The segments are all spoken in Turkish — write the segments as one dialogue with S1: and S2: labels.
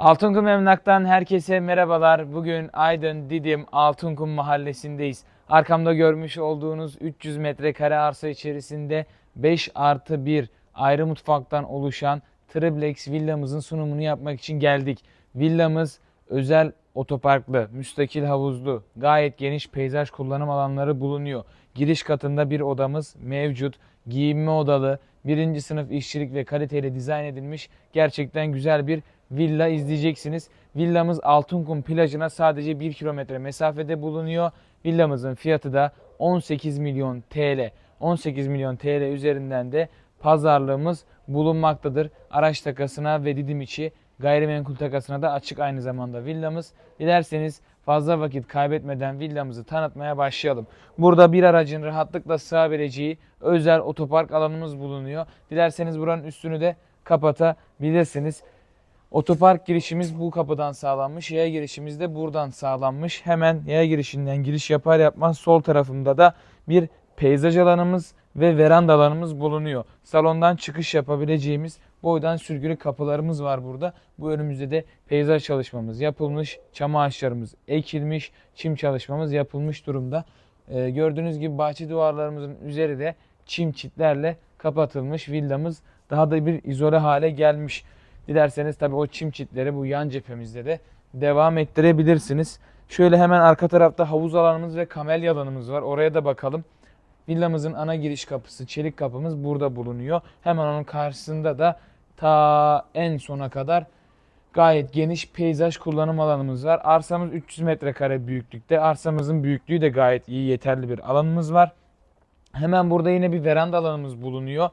S1: Altınkum Emlak'tan herkese merhabalar. Bugün Aydın Didim Altınkum mahallesindeyiz. Arkamda görmüş olduğunuz 300 metrekare arsa içerisinde 5 artı 1 ayrı mutfaktan oluşan triplex villamızın sunumunu yapmak için geldik. Villamız özel otoparklı, müstakil havuzlu, gayet geniş peyzaj kullanım alanları bulunuyor. Giriş katında bir odamız mevcut. Giyinme odalı, birinci sınıf işçilik ve kaliteli dizayn edilmiş gerçekten güzel bir villa izleyeceksiniz. Villamız Altınkum plajına sadece 1 kilometre mesafede bulunuyor. Villamızın fiyatı da 18 milyon TL. 18 milyon TL üzerinden de pazarlığımız bulunmaktadır. Araç takasına ve Didim içi gayrimenkul takasına da açık aynı zamanda villamız. Dilerseniz fazla vakit kaybetmeden villamızı tanıtmaya başlayalım. Burada bir aracın rahatlıkla sığabileceği özel otopark alanımız bulunuyor. Dilerseniz buranın üstünü de kapatabilirsiniz. Otopark girişimiz bu kapıdan sağlanmış. Yaya girişimiz de buradan sağlanmış. Hemen yaya girişinden giriş yapar yapmaz sol tarafında da bir peyzaj alanımız ve veranda alanımız bulunuyor. Salondan çıkış yapabileceğimiz boydan sürgülü kapılarımız var burada. Bu önümüzde de peyzaj çalışmamız yapılmış. Çam ağaçlarımız ekilmiş. Çim çalışmamız yapılmış durumda. Ee, gördüğünüz gibi bahçe duvarlarımızın üzeri de çim çitlerle kapatılmış. Villamız daha da bir izole hale gelmiş. Dilerseniz tabii o çim çitleri bu yan cephemizde de devam ettirebilirsiniz. Şöyle hemen arka tarafta havuz alanımız ve kamelya alanımız var. Oraya da bakalım. Villamızın ana giriş kapısı, çelik kapımız burada bulunuyor. Hemen onun karşısında da ta en sona kadar gayet geniş peyzaj kullanım alanımız var. Arsamız 300 metrekare büyüklükte. Arsamızın büyüklüğü de gayet iyi, yeterli bir alanımız var. Hemen burada yine bir veranda alanımız bulunuyor.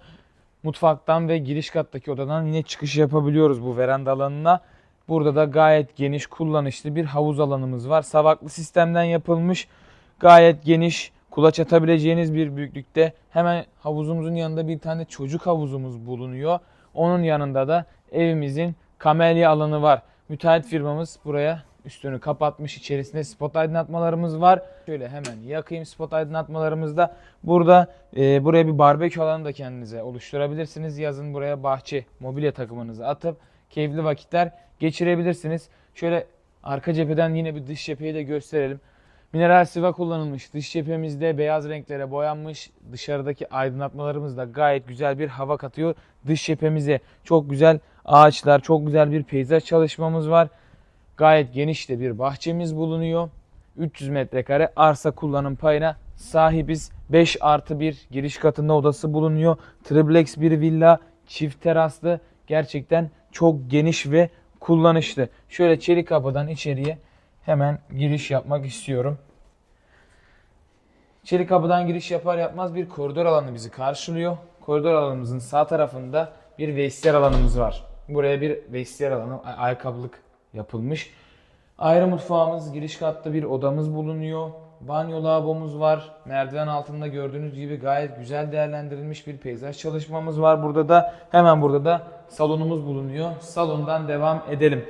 S1: Mutfaktan ve giriş kattaki odadan yine çıkış yapabiliyoruz bu veranda alanına. Burada da gayet geniş kullanışlı bir havuz alanımız var. Savaklı sistemden yapılmış. Gayet geniş kulaç atabileceğiniz bir büyüklükte. Hemen havuzumuzun yanında bir tane çocuk havuzumuz bulunuyor. Onun yanında da evimizin kamelya alanı var. Müteahhit firmamız buraya üstünü kapatmış. İçerisinde spot aydınlatmalarımız var. Şöyle hemen yakayım spot aydınlatmalarımızda. Burada e, buraya bir barbekü alanı da kendinize oluşturabilirsiniz. Yazın buraya bahçe, mobilya takımınızı atıp keyifli vakitler geçirebilirsiniz. Şöyle arka cepheden yine bir dış cepheyi de gösterelim. Mineral sıva kullanılmış. Dış cephemizde beyaz renklere boyanmış. Dışarıdaki aydınlatmalarımız da gayet güzel bir hava katıyor. Dış cephemize çok güzel ağaçlar, çok güzel bir peyzaj çalışmamız var. Gayet geniş de bir bahçemiz bulunuyor. 300 metrekare arsa kullanım payına sahibiz. 5 artı 1 giriş katında odası bulunuyor. Triplex bir villa, çift teraslı. Gerçekten çok geniş ve kullanışlı. Şöyle çelik kapıdan içeriye hemen giriş yapmak istiyorum. Çelik kapıdan giriş yapar yapmaz bir koridor alanı bizi karşılıyor. Koridor alanımızın sağ tarafında bir vestiyer alanımız var. Buraya bir vestiyer alanı, ay- ayakkabılık yapılmış. Ayrı mutfağımız, giriş katta bir odamız bulunuyor. Banyo lavabomuz var. Merdiven altında gördüğünüz gibi gayet güzel değerlendirilmiş bir peyzaj çalışmamız var. Burada da hemen burada da salonumuz bulunuyor. Salondan devam edelim.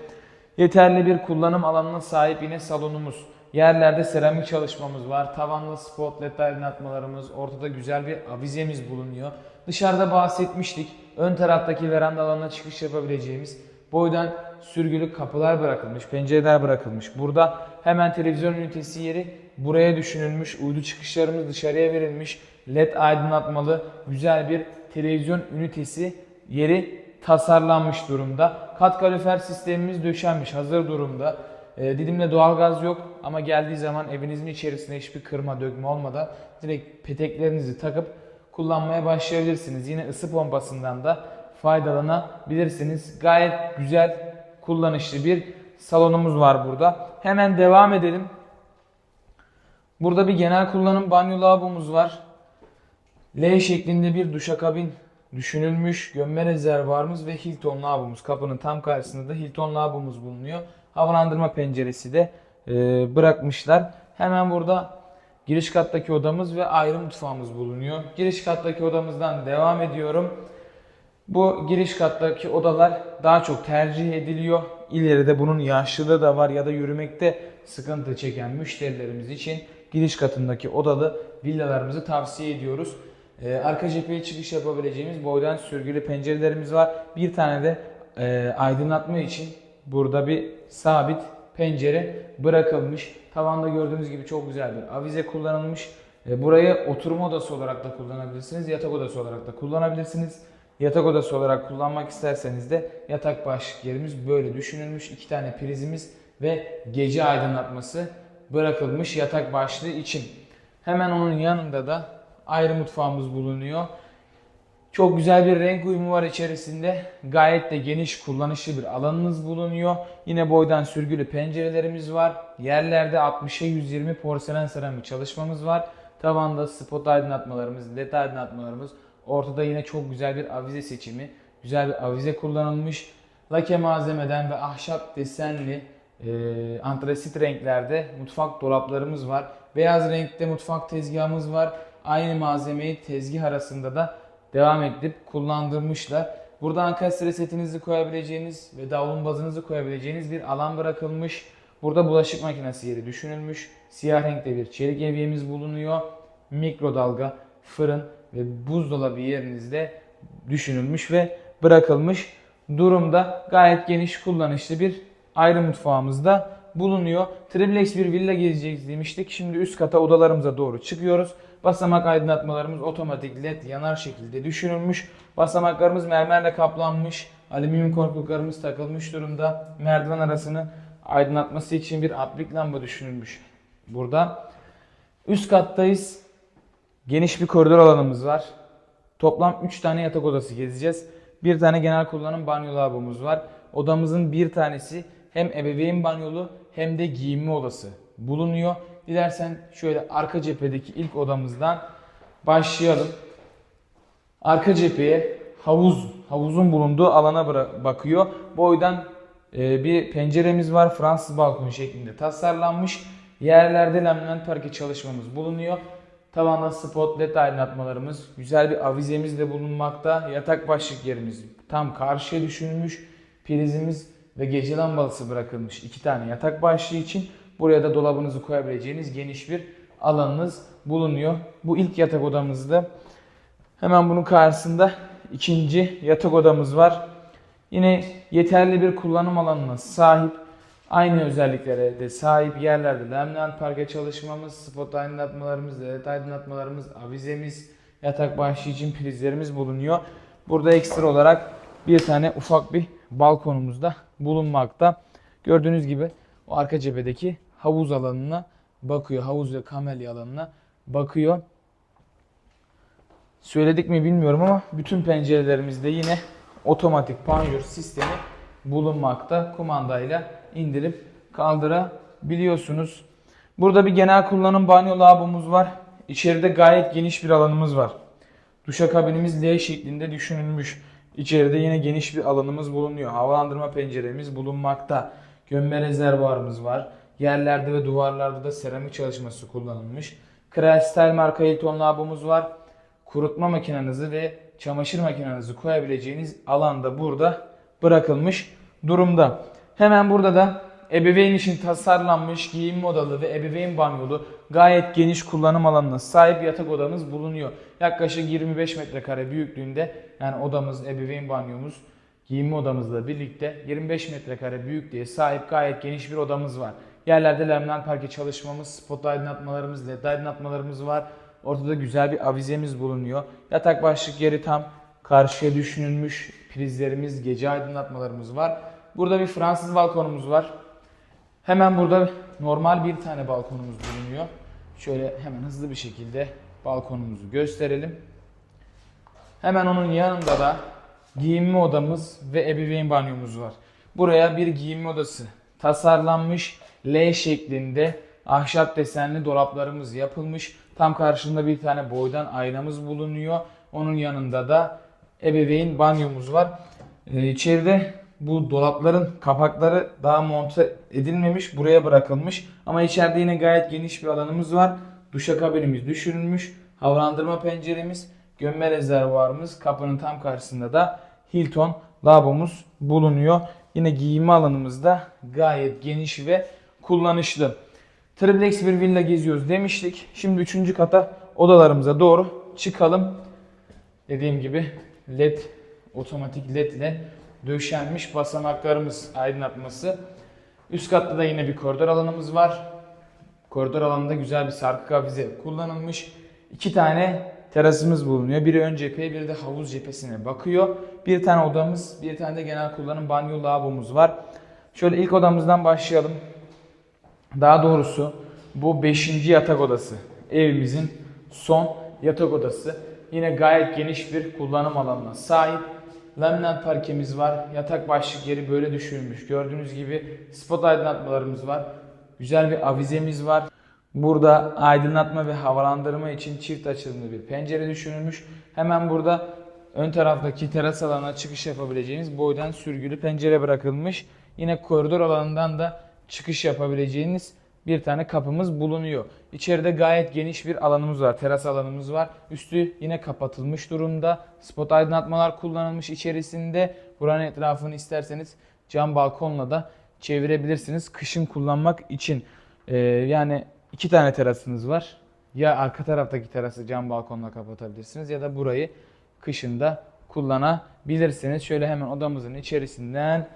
S1: Yeterli bir kullanım alanına sahip yine salonumuz. Yerlerde seramik çalışmamız var. Tavanlı spot led aydınlatmalarımız, ortada güzel bir avizemiz bulunuyor. Dışarıda bahsetmiştik. Ön taraftaki veranda alanına çıkış yapabileceğimiz boydan sürgülü kapılar bırakılmış, pencereler bırakılmış. Burada hemen televizyon ünitesi yeri buraya düşünülmüş. Uydu çıkışlarımız dışarıya verilmiş. LED aydınlatmalı güzel bir televizyon ünitesi yeri tasarlanmış durumda. Kat kalorifer sistemimiz döşenmiş, hazır durumda. Ee, Didim'de doğalgaz yok ama geldiği zaman evinizin içerisinde hiçbir kırma dökme olmadan direkt peteklerinizi takıp kullanmaya başlayabilirsiniz. Yine ısı pompasından da faydalanabilirsiniz. Gayet güzel, kullanışlı bir salonumuz var burada. Hemen devam edelim. Burada bir genel kullanım banyo lavabomuz var. L şeklinde bir duşakabin düşünülmüş. Gömme rezervuarımız ve Hilton lavabomuz. Kapının tam karşısında da Hilton lavabomuz bulunuyor. Havalandırma penceresi de e, bırakmışlar. Hemen burada giriş kattaki odamız ve ayrı mutfağımız bulunuyor. Giriş kattaki odamızdan devam ediyorum. Bu giriş kattaki odalar daha çok tercih ediliyor. İleride bunun yaşlılığı da var ya da yürümekte sıkıntı çeken müşterilerimiz için giriş katındaki odalı villalarımızı tavsiye ediyoruz. Ee, arka cepheye çıkış yapabileceğimiz boydan sürgülü pencerelerimiz var. Bir tane de e, aydınlatma için burada bir sabit pencere bırakılmış. Tavanda gördüğünüz gibi çok güzel bir avize kullanılmış. E, Burayı oturma odası olarak da kullanabilirsiniz, yatak odası olarak da kullanabilirsiniz. Yatak odası olarak kullanmak isterseniz de yatak başlık yerimiz böyle düşünülmüş. İki tane prizimiz ve gece aydınlatması bırakılmış yatak başlığı için. Hemen onun yanında da ayrı mutfağımız bulunuyor. Çok güzel bir renk uyumu var içerisinde. Gayet de geniş kullanışlı bir alanınız bulunuyor. Yine boydan sürgülü pencerelerimiz var. Yerlerde 60'a 120 porselen seramik çalışmamız var. Tavanda spot aydınlatmalarımız, led aydınlatmalarımız. Ortada yine çok güzel bir avize seçimi. Güzel bir avize kullanılmış. Lake malzemeden ve ahşap desenli e, antrasit renklerde mutfak dolaplarımız var. Beyaz renkte mutfak tezgahımız var. Aynı malzemeyi tezgah arasında da devam edip kullandırmışlar. Burada ankastre setinizi koyabileceğiniz ve davlumbazınızı koyabileceğiniz bir alan bırakılmış. Burada bulaşık makinesi yeri düşünülmüş. Siyah renkte bir çelik evyemiz bulunuyor. Mikrodalga, fırın ve buzdolabı yerinizde düşünülmüş ve bırakılmış durumda. Gayet geniş kullanışlı bir ayrı mutfağımızda bulunuyor. Triplex bir villa gezeceğiz demiştik. Şimdi üst kata odalarımıza doğru çıkıyoruz. Basamak aydınlatmalarımız otomatik led yanar şekilde düşünülmüş. Basamaklarımız mermerle kaplanmış. Alüminyum korkuluklarımız takılmış durumda. Merdiven arasını aydınlatması için bir aplik lamba düşünülmüş. Burada üst kattayız. Geniş bir koridor alanımız var. Toplam 3 tane yatak odası gezeceğiz. Bir tane genel kullanım banyo lavabomuz var. Odamızın bir tanesi hem ebeveyn banyolu hem de giyinme odası bulunuyor. Dilersen şöyle arka cephedeki ilk odamızdan başlayalım. Arka cepheye havuz, havuzun bulunduğu alana bakıyor. Boydan e, bir penceremiz var. Fransız balkonu şeklinde tasarlanmış. Yerlerde laminat parke çalışmamız bulunuyor. Tavanda spot led aydınlatmalarımız, güzel bir avizemiz de bulunmakta. Yatak başlık yerimiz tam karşıya düşünülmüş. Prizimiz ve gece lambası bırakılmış iki tane yatak başlığı için. Buraya da dolabınızı koyabileceğiniz geniş bir alanınız bulunuyor. Bu ilk yatak odamızda. Hemen bunun karşısında ikinci yatak odamız var. Yine yeterli bir kullanım alanına sahip. Aynı özelliklere de sahip yerlerde laminat parke çalışmamız, spot aydınlatmalarımız, led aydınlatmalarımız, avizemiz, yatak başlığı için prizlerimiz bulunuyor. Burada ekstra olarak bir tane ufak bir balkonumuz da bulunmakta. Gördüğünüz gibi o arka cephedeki havuz alanına bakıyor. Havuz ve kamelya alanına bakıyor. Söyledik mi bilmiyorum ama bütün pencerelerimizde yine otomatik panjur sistemi bulunmakta. Kumandayla indirip kaldırabiliyorsunuz. Burada bir genel kullanım banyo lavabomuz var. İçeride gayet geniş bir alanımız var. Duşakabinimiz L şeklinde düşünülmüş. İçeride yine geniş bir alanımız bulunuyor. Havalandırma penceremiz bulunmakta. Gömme rezervuarımız var. Yerlerde ve duvarlarda da seramik çalışması kullanılmış. Kristal marka Hilton lavabomuz var. Kurutma makinenizi ve çamaşır makinenizi koyabileceğiniz alanda burada bırakılmış durumda. Hemen burada da ebeveyn için tasarlanmış giyinme odalı ve ebeveyn banyolu gayet geniş kullanım alanına sahip yatak odamız bulunuyor. Yaklaşık 25 metrekare büyüklüğünde yani odamız, ebeveyn banyomuz, giyinme odamızla birlikte 25 metrekare büyüklüğe sahip gayet geniş bir odamız var. Yerlerde laminat parke çalışmamız, spot aydınlatmalarımız, led aydınlatmalarımız var. Ortada güzel bir avizemiz bulunuyor. Yatak başlık yeri tam karşıya düşünülmüş. Prizlerimiz, gece aydınlatmalarımız var. Burada bir Fransız balkonumuz var. Hemen burada normal bir tane balkonumuz bulunuyor. Şöyle hemen hızlı bir şekilde balkonumuzu gösterelim. Hemen onun yanında da giyinme odamız ve ebeveyn banyomuz var. Buraya bir giyinme odası tasarlanmış. L şeklinde ahşap desenli dolaplarımız yapılmış. Tam karşında bir tane boydan aynamız bulunuyor. Onun yanında da ebeveyn banyomuz var. Ee, içeride bu dolapların kapakları daha monte edilmemiş, buraya bırakılmış. Ama içeride yine gayet geniş bir alanımız var. Duşakabinimiz düşürülmüş. Havalandırma penceremiz, gömme rezervuarımız, kapının tam karşısında da Hilton lavabomuz bulunuyor. Yine giyinme alanımız da gayet geniş ve kullanışlı. Triplex bir villa geziyoruz demiştik. Şimdi 3. kata odalarımıza doğru çıkalım. Dediğim gibi led otomatik led ile döşenmiş basamaklarımız aydınlatması. Üst katta da yine bir koridor alanımız var. Koridor alanında güzel bir sarkık avize kullanılmış. İki tane terasımız bulunuyor. Biri ön cepheye, biri de havuz cephesine bakıyor. Bir tane odamız, bir tane de genel kullanım banyo lavabomuz var. Şöyle ilk odamızdan başlayalım. Daha doğrusu bu 5. yatak odası. Evimizin son yatak odası. Yine gayet geniş bir kullanım alanına sahip. Laminat parkemiz var. Yatak başlık yeri böyle düşünülmüş. Gördüğünüz gibi spot aydınlatmalarımız var. Güzel bir avizemiz var. Burada aydınlatma ve havalandırma için çift açılımlı bir pencere düşünülmüş. Hemen burada ön taraftaki teras alanına çıkış yapabileceğiniz boydan sürgülü pencere bırakılmış. Yine koridor alanından da çıkış yapabileceğiniz bir tane kapımız bulunuyor. İçeride gayet geniş bir alanımız var. Teras alanımız var. Üstü yine kapatılmış durumda. Spot aydınlatmalar kullanılmış içerisinde. Buranın etrafını isterseniz cam balkonla da çevirebilirsiniz. Kışın kullanmak için. Ee, yani iki tane terasınız var. Ya arka taraftaki terası cam balkonla kapatabilirsiniz ya da burayı kışında kullanabilirsiniz. Şöyle hemen odamızın içerisinden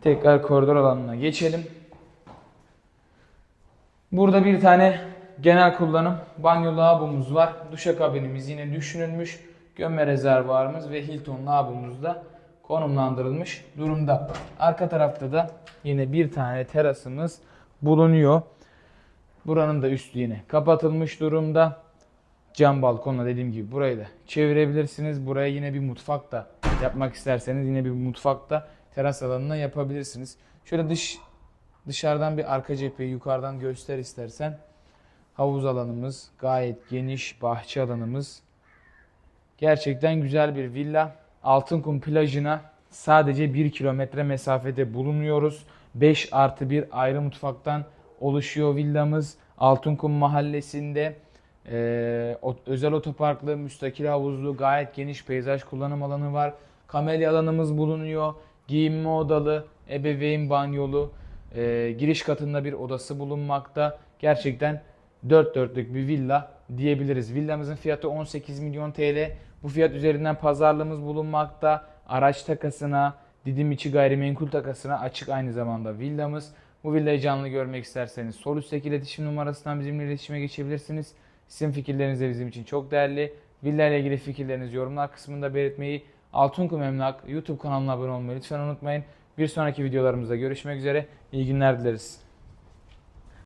S1: tekrar koridor alanına geçelim. Burada bir tane genel kullanım banyo lavabomuz var. Duşakabinimiz yine düşünülmüş. Gömme rezervuarımız ve Hilton lavabomuz da konumlandırılmış durumda. Arka tarafta da yine bir tane terasımız bulunuyor. Buranın da üstü yine kapatılmış durumda. Cam balkonla dediğim gibi burayı da çevirebilirsiniz. Buraya yine bir mutfak da yapmak isterseniz yine bir mutfak da teras alanına yapabilirsiniz. Şöyle dış dışarıdan bir arka cepheyi yukarıdan göster istersen. Havuz alanımız gayet geniş, bahçe alanımız. Gerçekten güzel bir villa. Altınkum plajına sadece 1 kilometre mesafede bulunuyoruz. 5 artı bir ayrı mutfaktan oluşuyor villamız. Altınkum mahallesinde ee, özel otoparklı, müstakil havuzlu, gayet geniş peyzaj kullanım alanı var. Kamelya alanımız bulunuyor. Giyinme odalı, ebeveyn banyolu, ee, giriş katında bir odası bulunmakta. Gerçekten dört dörtlük bir villa diyebiliriz. Villamızın fiyatı 18 milyon TL. Bu fiyat üzerinden pazarlığımız bulunmakta. Araç takasına, Didim içi gayrimenkul takasına açık aynı zamanda villamız. Bu villayı canlı görmek isterseniz sol üstteki iletişim numarasından bizimle iletişime geçebilirsiniz. Sizin fikirleriniz de bizim için çok değerli. Villa ile ilgili fikirlerinizi yorumlar kısmında belirtmeyi, Altınkum Emlak YouTube kanalına abone olmayı lütfen unutmayın. Bir sonraki videolarımızda görüşmek üzere. İyi günler dileriz.